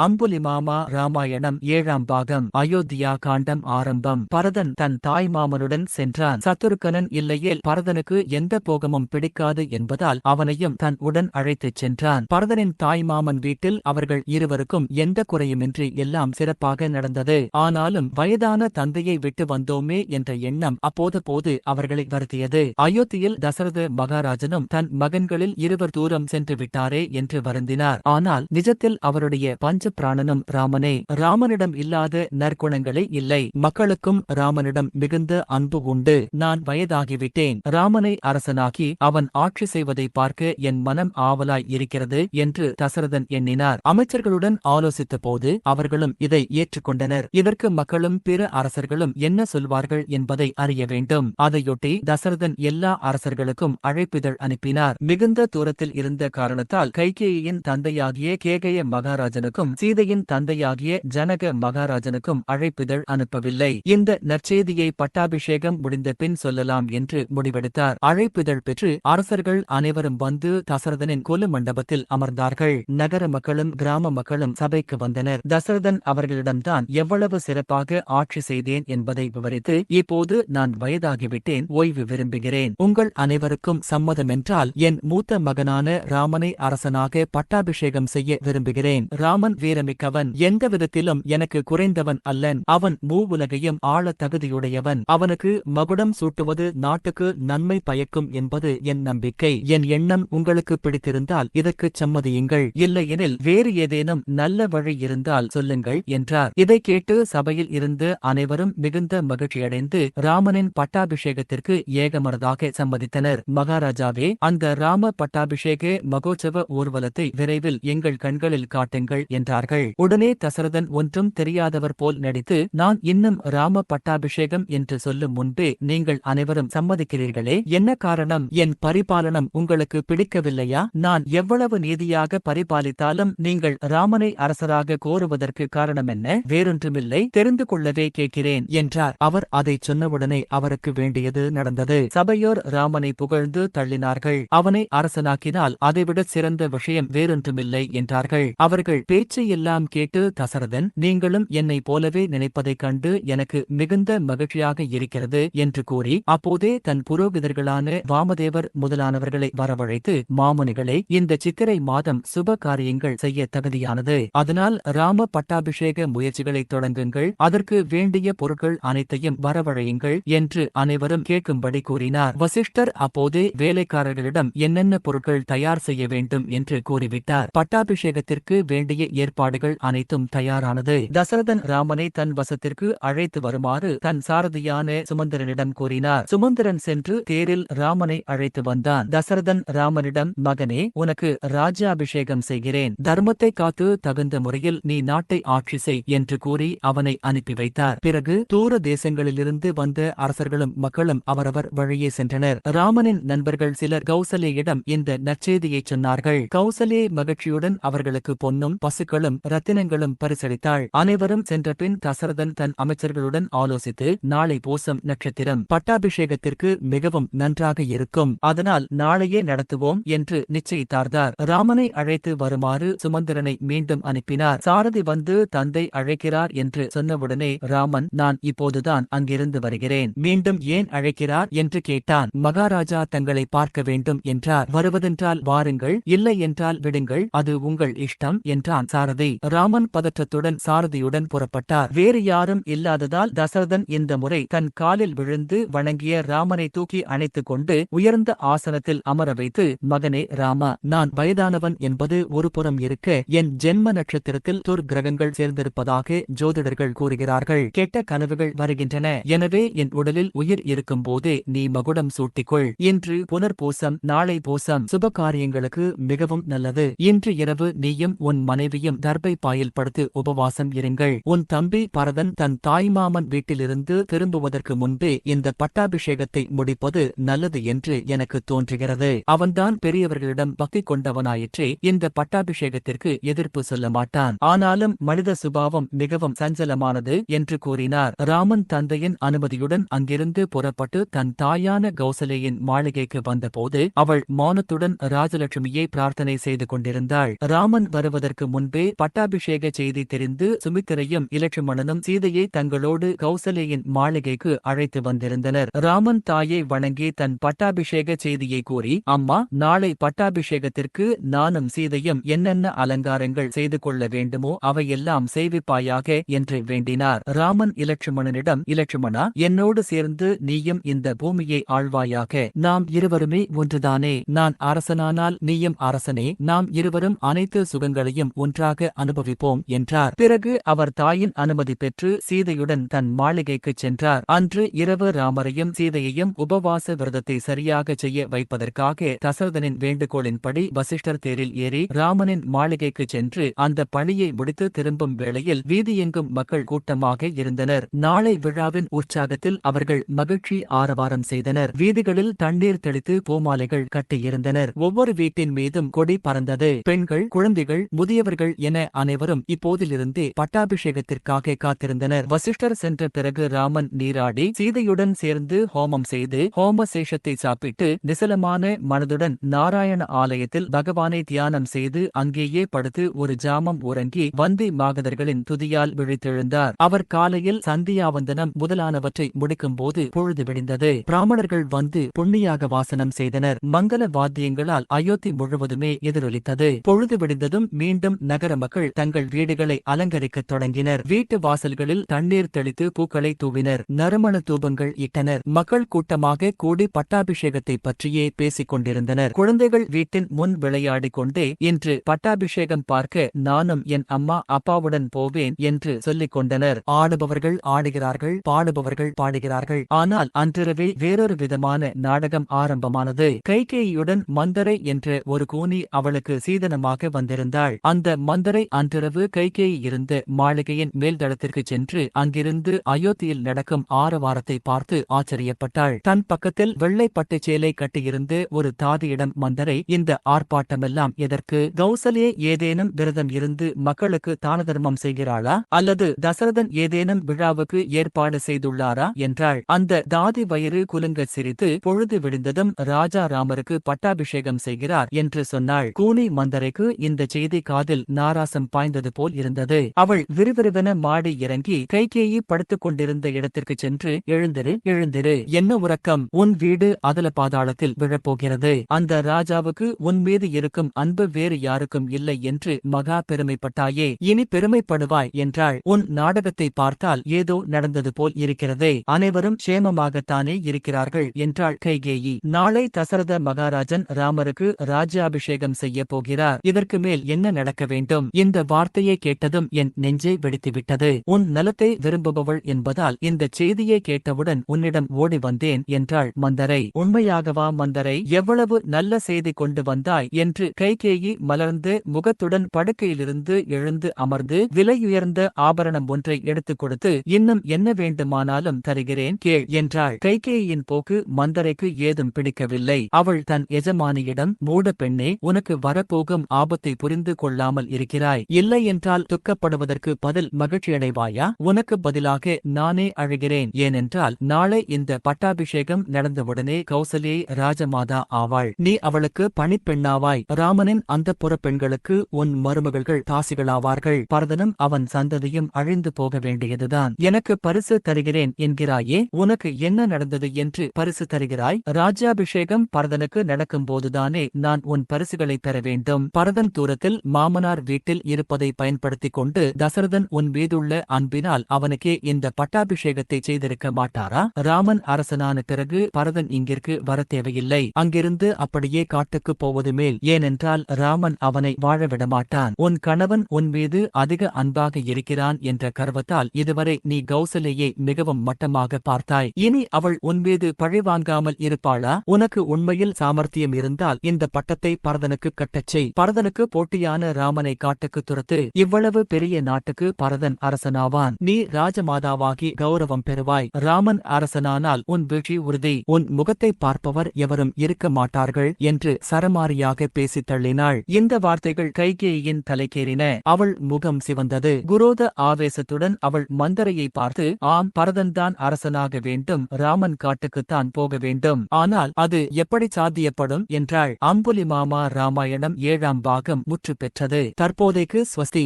அம்புலிமாமா ராமாயணம் ஏழாம் பாகம் அயோத்தியா காண்டம் ஆரம்பம். பரதன் தன் தாய் மாமனுடன் சென்றான். சத்துருக்கனன் இல்லையேல் பரதனுக்கு எந்த போகமும் பிடிக்காது என்பதால் அவனையும் தன் உடன் அழைத்துச் சென்றான். பரதனின் தாய் மாமன் வீட்டில் அவர்கள் இருவருக்கும் எந்த குறையுமின்றி எல்லாம் சிறப்பாக நடந்தது. ஆனாலும் வயதான தந்தையை விட்டு வந்தோமே என்ற எண்ணம் அப்போது போது அவர்களை வருத்தியது. அயோத்தியில் தசரத மகாராஜனும் தன் மகன்களில் இருவர் தூரம் சென்று விட்டாரே என்று வருந்தினார். ஆனால் நிஜத்தில் அவருடைய பஞ்ச பிராணனும் ராமனே ராமனிடம் இல்லாத நற்குணங்களே இல்லை. மக்களுக்கும் ராமனிடம் மிகுந்த அன்பு உண்டு. நான் வயதாகிவிட்டேன். ராமனை அரசனாகி அவன் ஆட்சி செய்வதை பார்க்க என் மனம் ஆவலாய் இருக்கிறது என்று தசரதன் எண்ணினார். அமைச்சர்களுடன் ஆலோசித்த போது அவர்களும் இதை ஏற்றுக்கொண்டனர். இதற்கு மக்களும் பிற அரசர்களும் என்ன சொல்வார்கள் என்பதை அறிய வேண்டும். அதையொட்டி தசரதன் எல்லா அரசர்களுக்கும் அழைப்பிதழ் அனுப்பினார். மிகுந்த தூரத்தில் இருந்த காரணத்தால் கைகேயின் தந்தையாகிய கேகய மகாராஜனுக்கும் சீதையின் தந்தையாகிய ஜனக மகாராஜனுக்கும் அழைப்பிதழ் அனுப்பவில்லை. இந்த நற்செய்தியை பட்டாபிஷேகம் முடிந்த பின் சொல்லலாம் என்று முடிவெடுத்தார். அழைப்பிதழ் பெற்று அரசர்கள் அனைவரும் வந்து தசரதனின் கொலு மண்டபத்தில் அமர்ந்தார்கள். நகர மக்களும் கிராம மக்களும் சபைக்கு வந்தனர். தசரதன் அவர்களிடம்தான் எவ்வளவு சிறப்பாக ஆட்சி செய்தேன் என்பதை விவரித்து இப்போது நான் வயதாகிவிட்டேன் ஓய்வு விரும்புகிறேன். உங்கள் அனைவருக்கும் சம்மதம் என்றால் என் மூத்த மகனான ராமனை அரசனாக பட்டாபிஷேகம் செய்ய விரும்புகிறேன். ராமன் வீரமிக்கவன் எந்த விதத்திலும் எனக்கு குறைந்தவன் அல்லன். அவன் மூவுலகையும் ஆள தகுதியுடையவன். அவனுக்கு மகுடம் சூட்டுவது நாட்டுக்கு நன்மை பயக்கும் என்பது என் நம்பிக்கை. என் எண்ணம் உங்களுக்கு பிடித்திருந்தால் இதற்குச் சம்மதியுங்கள். இல்லையெனில் வேறு ஏதேனும் நல்ல வழி இருந்தால் சொல்லுங்கள் என்றார். இதை கேட்டு சபையில் இருந்து அனைவரும் மிகுந்த மகிழ்ச்சியடைந்து ராமனின் பட்டாபிஷேகத்திற்கு ஏகமனதாக சம்மதித்தனர். மகாராஜாவே அந்த ராம பட்டாபிஷேக மகோற்சவ ஊர்வலத்தை விரைவில் எங்கள் கண்களில் காட்டுங்கள் என்றார். என்றார்கள் உடனே தசரதன் ஒன்றும் தெரியாதவர் போல் நடித்து நான் இன்னும் ராம பட்டாபிஷேகம் என்று சொல்லும் முன்பே நீங்கள் அனைவரும் சம்மதிக்கிறீர்களே. என்ன காரணம்? என் பரிபாலனம் உங்களுக்கு பிடிக்கவில்லையா? நான் எவ்வளவு நீதியாக பரிபாலித்தாலும் நீங்கள் ராமனை அரசராக கோருவதற்கு காரணம் என்ன? வேறொன்றுமில்லை. தெரிந்து கொள்ளவே கேட்கிறேன் என்றார். அவர் அதை சொன்னவுடனே அவருக்கு வேண்டியது நடந்தது. சபையோர் ராமனை புகழ்ந்து தள்ளினார்கள். அவனை அரசனாக்கினால் அதைவிட சிறந்த விஷயம் வேறொன்றுமில்லை என்றார்கள். அவர்கள் பேச்சை எல்லாம் கேட்டு தசரதன் நீங்களும் என்னைப் போலவே நினைப்பதைக் கண்டு எனக்கு மிகுந்த மகிழ்ச்சியாக இருக்கிறது என்று கூறி அப்போதே தன் புரோகிதர்களான வாமதேவர் முதலானவர்களை வரவழைத்து மாமுனிகளை இந்த சித்திரை மாதம் சுப காரியங்கள் செய்ய தகுதியானது. அதனால் ராம பட்டாபிஷேக முயற்சிகளை தொடங்குங்கள். அதற்கு வேண்டிய பொருட்கள் அனைத்தையும் வரவழையுங்கள் என்று அனைவரும் கேட்கும்படி கூறினார். வசிஷ்டர் அப்போதே வேலைக்காரர்களிடம் என்னென்ன பொருட்கள் தயார் செய்ய வேண்டும் என்று கூறிவிட்டார். பட்டாபிஷேகத்திற்கு வேண்டிய ஏற்பாடுகள் அனைத்தும் தயாரானது. தசரதன் ராமனை தன் வசத்திற்கு அழைத்து வருமாறு தன் சாரதியான சுமந்திரனிடம் கூறினார். சுமந்திரன் சென்று தேரில் ராமனை அழைத்து வந்தான். தசரதன் ராமனிடம் மகனே உனக்கு ராஜாபிஷேகம் செய்கிறேன். தர்மத்தை காத்து தகுந்த முறையில் நீ நாட்டை ஆட்சி செய் என்று கூறி அவனை அனுப்பி வைத்தார். பிறகு தூர தேசங்களிலிருந்து வந்த அரசர்களும் மக்களும் அவரவர் வழியே சென்றனர். ராமனின் நண்பர்கள் சிலர் கௌசலேயிடம் இந்த நற்செய்தியை சொன்னார்கள். கௌசலே மகிழ்ச்சியுடன் அவர்களுக்கு பொன்னும் பொருட்களும் ரத்தினங்களும் பரிசளித்தாள். அனைவரும் சென்றபின் தசரதன் தன் அமைச்சர்களுடன் ஆலோசித்து நாளை போசம் நட்சத்திரம் பட்டாபிஷேகத்திற்கு மிகவும் நன்றாக இருக்கும். அதனால் நாளையே நடத்துவோம் என்று நிச்சயித்தார்தார். ராமனை அழைத்து வருமாறு சுமந்திரனை மீண்டும் அனுப்பினார். சாரதி வந்து தந்தை அழைக்கிறார் என்று சொன்னவுடனே ராமன் நான் இப்போதுதான் அங்கிருந்து வருகிறேன். மீண்டும் ஏன் அழைக்கிறார்? என்று கேட்டான். மகாராஜா தங்களை பார்க்க வேண்டும் என்றார். வருவதென்றால் வாருங்கள் இல்லை என்றால் விடுங்கள் அது உங்கள் இஷ்டம் என்றான் சாரதி. ராமன் பதற்றத்துடன் சாரதியுடன் புறப்பட்டார். வேறு யாரும் இல்லாததால் தசரதன் இந்த முறை தன் காலில் விழுந்து வணங்கிய ராமனை தூக்கி அணைத்துக் கொண்டு உயர்ந்த ஆசனத்தில் அமர வைத்து மகனே ராமா நான் வயதானவன் என்பது ஒரு புறம் இருக்க என் ஜென்ம நட்சத்திரத்தில் துர்கிரகங்கள் சேர்ந்திருப்பதாக ஜோதிடர்கள் கூறுகிறார்கள். கெட்ட கனவுகள் வருகின்றன. எனவே என் உடலில் உயிர் இருக்கும் போதே நீ மகுடம் சூட்டிக்கொள். இன்று புனர்பூசம் நாளை பூசம் சுப காரியங்களுக்கு மிகவும் நல்லது. இன்று இரவு நீயும் உன் மனைவியும் தர்பை பாயில் படுத்து உபவாசம் இருங்கள். உன் தம்பி பரதன் தன் தாய்மாமன் வீட்டிலிருந்து திரும்புவதற்கு முன்பே இந்த பட்டாபிஷேகத்தை முடிப்பது நல்லது என்று எனக்கு தோன்றுகிறது. அவன்தான் பெரியவர்களிடம் பக்தி கொண்டவனாயிற்றே இந்த பட்டாபிஷேகத்திற்கு எதிர்ப்பு சொல்ல மாட்டான். ஆனாலும் மனித சுபாவம் மிகவும் சஞ்சலமானது என்று கூறினார். ராமன் தந்தையின் அனுமதியுடன் அங்கிருந்து புறப்பட்டு தன் தாயான கௌசலேயின் மாளிகைக்கு வந்தபோது அவள் மௌனத்துடன் ராஜலட்சுமியை பிரார்த்தனை செய்து கொண்டிருந்தாள். ராமன் வருவதற்கு முன்பே பட்டாபிஷேக செய்தி தெரிந்து சுமித்திரையும் இலட்சுமணனும் சீதையை தங்களோடு கௌசலேயின் மாளிகைக்கு அழைத்து வந்திருந்தனர். ராமன் தாயை வணங்கி தன் பட்டாபிஷேக செய்தியை கூறி அம்மா நாளை பட்டாபிஷேகத்திற்கு நானும் சீதையும் என்னென்ன அலங்காரங்கள் செய்து கொள்ள வேண்டுமோ அவையெல்லாம் செய்விப்பாயாக என்று வேண்டினார். ராமன் இலட்சுமணனிடம் இலட்சுமணா என்னோடு சேர்ந்து நீயும் இந்த பூமியை ஆழ்வாயாக நாம் இருவருமே ஒன்றுதானே. நான் அரசனானால் நீயும் அரசனே. நாம் இருவரும் அனைத்து சுகங்களையும் ஒன்றாக அனுபவிப்போம் என்றார். பிறகு அவர் தாயின் அனுமதி பெற்று சீதையுடன் தன் மாளிகைக்கு சென்றார். அன்று இரவு ராமரையும் சீதையையும் உபவாச விரதத்தை சரியாக செய்ய வைப்பதற்காக தசரதனின் வேண்டுகோளின்படி வசிஷ்டர் தேரில் ஏறி ராமனின் மாளிகைக்கு சென்று அந்த பணியை முடித்து திரும்பும் வேளையில் வீதியெங்கும் மக்கள் கூட்டமாக இருந்தனர். நாளை விழாவின் உற்சாகத்தில் அவர்கள் மகிழ்ச்சி ஆரவாரம் செய்தனர். வீதிகளில் தண்ணீர் தெளித்து பூமாலைகள் கட்டியிருந்தனர். ஒவ்வொரு வீட்டின் மீதும் கொடி பறந்தது. பெண்கள் குழந்தைகள் முதியவர்கள் என அனைவரும் இப்போதிலிருந்தே பட்டாபிஷேகத்திற்காக காத்திருந்தனர். வசிஷ்டர் சென்ற பிறகு ராமன் நீராடி சீதையுடன் சேர்ந்து ஹோமம் செய்து ஹோம சேஷத்தை சாப்பிட்டு நிசலமான மனதுடன் நாராயண ஆலயத்தில் பகவானை தியானம் செய்து அங்கேயே படுத்து ஒரு ஜாமம் உறங்கி வந்தி மாகதர்களின் துதியால் விழித்தெழுந்தார். அவர் காலையில் சந்தியாவந்தனம் முதலானவற்றை முடிக்கும் போது பொழுது விடிந்தது. பிராமணர்கள் வந்து புண்ணியாக வாசனம் செய்தனர். மங்கள வாத்தியங்களால் அயோத்தி முழுவதுமே எதிரொலித்தது. பொழுது விடிந்ததும் மீண்டும் நகர மக்கள் தங்கள் வீடுகளை அலங்கரிக்கத் தொடங்கினர். வீட்டு வாசல்களில் தண்ணீர் தெளித்து பூக்களை தூவினர். நறுமண தூபங்கள் இட்டனர். மக்கள் கூட்டமாக கூடி பட்டாபிஷேகத்தை பற்றியே பேசிக் கொண்டிருந்தனர். குழந்தைகள் வீட்டின் முன் விளையாடிக் கொண்டே இன்று பட்டாபிஷேகம் பார்க்க நானும் என் அம்மா அப்பாவுடன் போவேன் என்று சொல்லிக் கொண்டனர். ஆடுபவர்கள் ஆடுகிறார்கள் பாடுபவர்கள் பாடுகிறார்கள். ஆனால் அன்றிரவே வேறொரு விதமான நாடகம் ஆரம்பமானது. கைகேயுடன் மந்தரை என்ற ஒரு கூனி அவளுக்கு சீதனமாக வந்திருந்தாள். அந்த அந்தரை அன்றிரவு கைகே இருந்த மாளிகையின் மேல்தளத்திற்கு சென்று அங்கிருந்து அயோத்தியில் நடக்கும் ஆரவாரத்தை பார்த்து ஆச்சரியப்பட்டாள். தன் பக்கத்தில் வெள்ளை பட்டுச் சேலை கட்டியிருந்து ஒரு தாதியிடம் மந்தரை இந்த ஆர்ப்பாட்டமெல்லாம் எதற்கு? கௌசலே ஏதேனும் விரதம் இருந்து மக்களுக்கு தான தர்மம் செய்கிறாளா? அல்லது தசரதன் ஏதேனும் விழாவுக்கு ஏற்பாடு செய்துள்ளாரா? என்றாள். அந்த தாதி வயிறு குலுங்க சிரித்து பொழுது விழுந்ததும் ராஜா ராமருக்கு பட்டாபிஷேகம் செய்கிறார் என்று சொன்னாள். கூனி மந்தரைக்கு இந்த செய்தி காதில் நான் நாராசம் பாய்ந்தது போல் இருந்தது. அவள் விறுவிறுவென மாடி இறங்கி கைகேயி படுத்துக் கொண்டிருந்த இடத்திற்கு சென்று எழுந்திரு எழுந்திரு. என்ன உறக்கம்? உன் வீடு அதல பாதாளத்தில் விழப்போகிறது. அந்த ராஜாவுக்கு உன் மீது இருக்கும் அன்பு வேறு யாருக்கும் இல்லை என்று மகா பெருமைப்பட்டாயே. இனி பெருமைப்படுவாய் என்றாள். உன் நாடகத்தை பார்த்தால் ஏதோ நடந்தது போல் இருக்கிறதே. அனைவரும் சேமமாகத்தானே இருக்கிறார்கள் என்றாள் கைகேயி. நாளை தசரத மகாராஜன் ராமருக்கு ராஜ்யாபிஷேகம் செய்ய போகிறார். இதற்கு மேல் என்ன நடக்க வேண்டும்? இந்த வார்த்தையை கேட்டதும் என் நெஞ்சை வெடித்துவிட்டது. உன் நலத்தை விரும்புபவள் என்பதால் இந்த செய்தியை கேட்டவுடன் உன்னிடம் ஓடி வந்தேன் என்றாள் மந்தரை. உண்மையாகவா மந்தரை? எவ்வளவு நல்ல செய்தி கொண்டு வந்தாய் என்று கைகேயி மலர்ந்து முகத்துடன் படுக்கையிலிருந்து எழுந்து அமர்ந்து விலையுயர்ந்த ஆபரணம் ஒன்றை எடுத்துக் கொடுத்து இன்னும் என்ன வேண்டுமானாலும் தருகிறேன் கேள் என்றாள். கைகேயின் போக்கு மந்தரைக்கு ஏதும் பிடிக்கவில்லை. அவள் தன் எஜமானியிடம் மூட பெண்ணே உனக்கு வரப்போகும் ஆபத்தை புரிந்து கொள்ளாமல் இருக்கிறாய் இல்லை என்றால் துக்கப்படுவதற்கு பதில் மகிழ்ச்சியடைவாயா? உனக்கு பதிலாக நானே அழுகிறேன். ஏனென்றால் நாளை இந்த பட்டாபிஷேகம் நடந்தவுடனே கௌசல்யை ராஜமாதா ஆவாள். நீ அவளுக்கு பணிப்பெண்ணாவாய். ராமனின் அந்த புற பெண்களுக்கு உன் மருமகள்கள் தாசிகளாவார்கள். பரதனும் அவன் சந்ததியும் அழிந்து போக வேண்டியதுதான். எனக்கு பரிசு தருகிறேன் என்கிறாயே. உனக்கு என்ன நடந்தது என்று பரிசு தருகிறாய்? ராஜ்யாபிஷேகம் பரதனுக்கு நடக்கும்போதுதானே நான் உன் பரிசுகளை பெற வேண்டும். பரதன் தூரத்தில் மாமனார் வீட்டில் இருப்பதை பயன்படுத்திக் கொண்டு தசரதன் உன் மீதுள்ள அன்பினால் அவனுக்கே இந்த பட்டாபிஷேகத்தை செய்திருக்க மாட்டாரா? ராமன் அரசனான பிறகு பரதன் இங்கிற்கு வர தேவையில்லை. அங்கிருந்து அப்படியே காட்டுக்கு போவது மேல். ஏனென்றால் ராமன் அவனை வாழ விடமாட்டான் உன் கணவன் உன் மீது அதிக அன்பாக இருக்கிறான் என்ற கர்வத்தால் இதுவரை நீ கௌசலையை மிகவும் மட்டமாக பார்த்தாய். இனி அவள் உன் மீது பழிவாங்காமல் இருப்பாளா? உனக்கு உண்மையில் சாமர்த்தியம் இருந்தால் இந்த பட்டத்தை பரதனுக்கு கட்டச் செய். பரதனுக்கு போட்டியான ராமனை காட்டுக்கு துரத்து இவ்வளவு பெரிய நாட்டுக்கு பரதன் அரசனாவான். நீ ராஜமாதாவாகி கௌரவம் பெறுவாய். ராமன் அரசனானால் உன் வீழ்ச்சி உறுதி. உன் முகத்தை பார்ப்பவர் எவரும் இருக்க மாட்டார்கள் என்று சரமாரியாக பேசித் தள்ளினாள். இந்த வார்த்தைகள் கைகேயின் தலைக்கேறின அவள் முகம் சிவந்தது. குரோத ஆவேசத்துடன் அவள் மந்தரையை பார்த்து ஆம் பரதன்தான் அரசனாக வேண்டும். ராமன் காட்டுக்குத்தான் போக வேண்டும். ஆனால் அது எப்படி சாத்தியப்படும்? என்றாள். அம்புலி மாமா ராமாயணம் ஏழாம் பாகம் முற்று பெற்றது. தற்போதைக்கு ஸ்வஸ்தி.